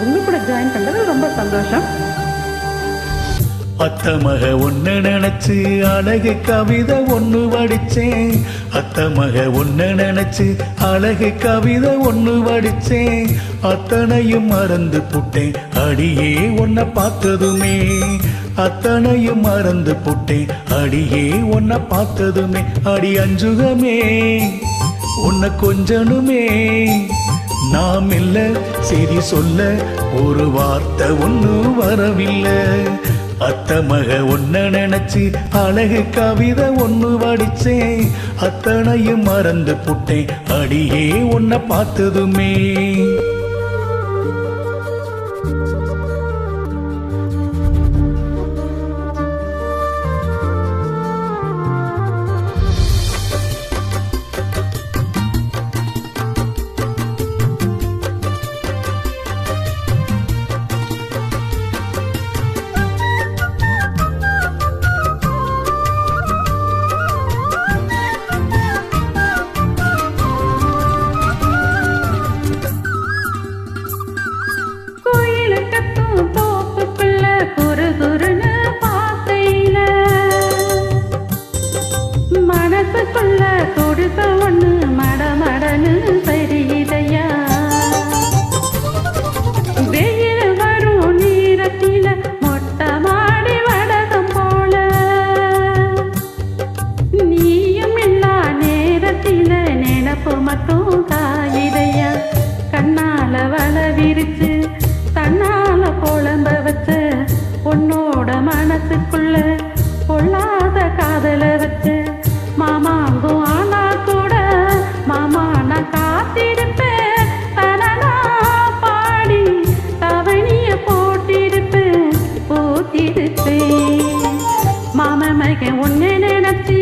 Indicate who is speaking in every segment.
Speaker 1: உங்க கூட ஜாயின் பண்றது ரொம்ப சந்தோஷம்.
Speaker 2: அத்தமக ஒன்னு நினைச்சு அழகு கவிதை ஒண்ணு வடிச்சேன். அத்தமக ஒன்னு நினைச்சு அழகு கவிதை ஒண்ணு வடிச்சேன். அத்தனையும் மறந்து புட்டேன் அடியே உன்னை பார்த்ததுமே. அத்தனையும் மறந்து புட்டேன் அடியே உன்னை பார்த்ததுமே. அடி அஞ்சுகமே உன்னை கொஞ்சனுமே. நாம் இல்ல செய்தி சொல்ல ஒரு வார்த்தை ஒண்ணு வரவில்லை. அத்த மக ஒன்ன நினைச்சு அழகு கவிதை ஒண்ணு வடிச்சேன். அத்தனையும் மறந்து புட்டேன் அடியே உன்னை பார்த்ததுமே.
Speaker 1: மனசுக்குள்ள கொடுக்க ஒண்ணு மடமடன்னு தெரியுதையா வெயில் வரும் நேரத்தில மொட்டை மாடி வடகம் போல. நீயும் இல்லா நேரத்தில நினப்பு மட்டும் காயிதையா? கண்ணால வள விரிச்சு தன்னால குழம்ப வச்ச உன்னோட மாம ஒன்னு நினைச்சி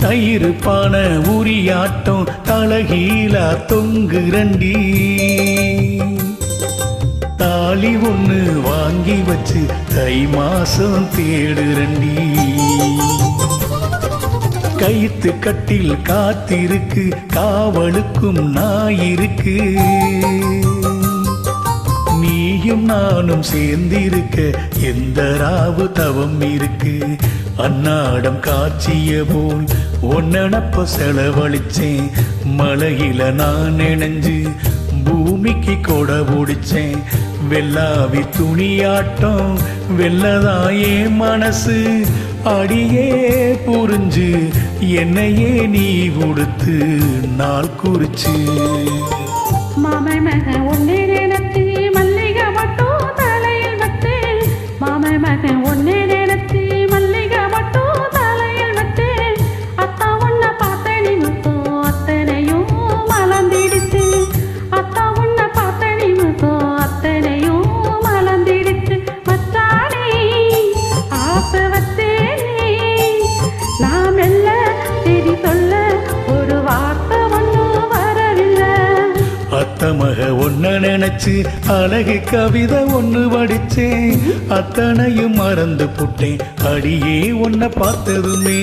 Speaker 2: தயிர் பான உரியாட்டம் தலகீலா தொங்கு ரண்டி. தாலி ஒன்று வாங்கி வச்சு தை மாசம் தேடுரண்டி கைத்து கட்டில் காத்திருக்கு காவலுக்கும் நாயிருக்கு. நீயும் நானும் சேர்ந்திருக்க எந்த ராவு தவம் இருக்கு? அன்னாடம் காட்சிய போல் ஒன்னப்ப செலவழிச்சேன். மலையில நான் நினைஞ்சு பூமிக்கு கொட பிடிச்சேன். வெள்ளாவி துணியாட்டம் வெள்ளதாயே மனசு. அடியே புரிஞ்சு என்னையே நீ உடுத்து நாள் குறிச்சு.
Speaker 1: மாமன் மகன் அத்தமக ஒன்ன நினைச்சு
Speaker 2: அழகு கவிதை ஒன்று வடிச்சேன். அத்தனையும் மறந்து புட்டேன் அடியே ஒன்ன பார்த்ததுமே.